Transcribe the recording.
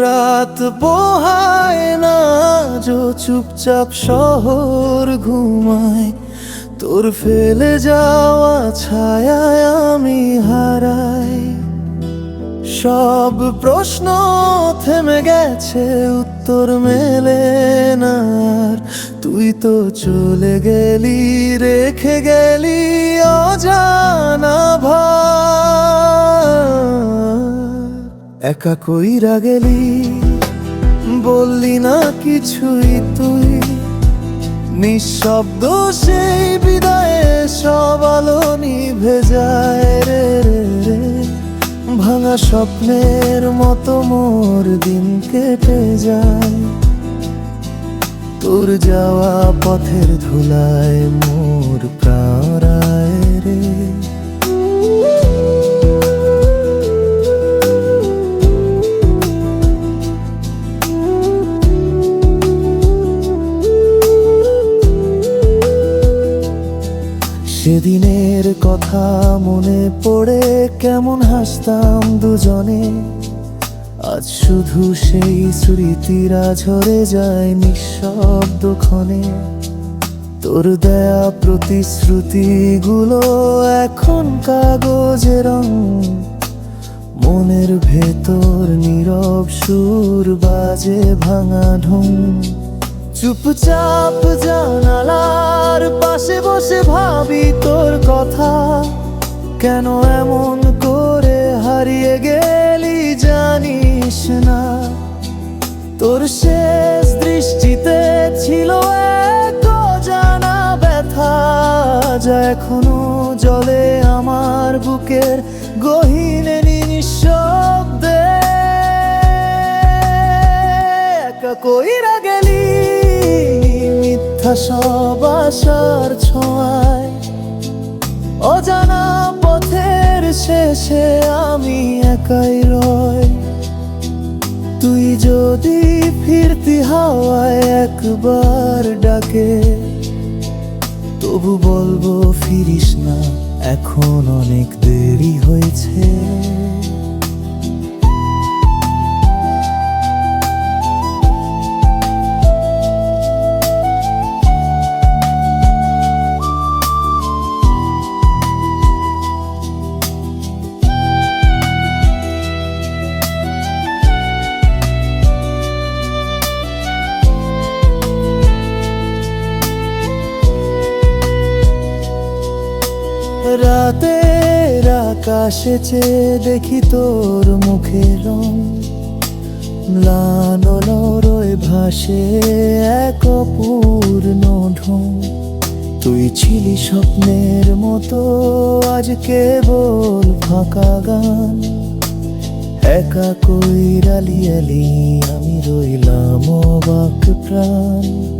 রাত পোহায় না যো চুপচাপ শহর ঘুমায়। তোর ফেলে যাওয়া ছায়ায় আমি হারাই। সব প্রশ্ন থেমে গেছে, উত্তর মেলে না তুই তো চলে গেলি, রেখে গেলি অজানা ভার। একা কইরা গেলি, বললি না কিছুই তুই। নিঃশব্দ সেই বিদায়ে সব আলো নিভে যায় রে। ভাঙা স্বপ্নের মতো মোর দিন কেটে যায়। তোর যাওয়া পথের ধুলায় মোর প্রাণায় রে। সেদিনের কথা মনে পড়ে কেমন হাসতাম দুজনে। আজ শুধু সেই স্মৃতিরা ঝরে যায় নিঃশব্দ ক্ষণে। তোর দেয়া প্রতিশ্রুতিগুলো এখন কাগজে রং। মনের ভেতর নীরব সুর বাজে ভাঙা ঢুং। চুপচাপ জানালার পাশে বসে ভাবি তোর কথা। কেন এমন করে হারিয়ে গেলি জানিস না। তোর শেষ দৃষ্টিতে ছিল এক জানা ব্যথা, যা এখনও জলে আমার বুকের গহীনে নিঃশব্দে। কইরা গেলি মিথ্যা সব আশার ছোঁয়ায়। অজানা পথের শেষে আমি একাই রয় তুই যদি ফিরতি হাওয়ায় একবার ডাকে, তবু বলব ফিরিস না, এখন অনেক দেরি হয়েছে। রাতের আকাশে চেয়ে দেখি তোর মুখের রং। ম্লান নরয় ভাসে এক অপূর্ণ ঢং। তুই ছিলি স্বপ্নের মতো, আজ কেবল ফাঁকা গান। একা কইরালি আলি আমি রইলাম অবাক প্রাণ।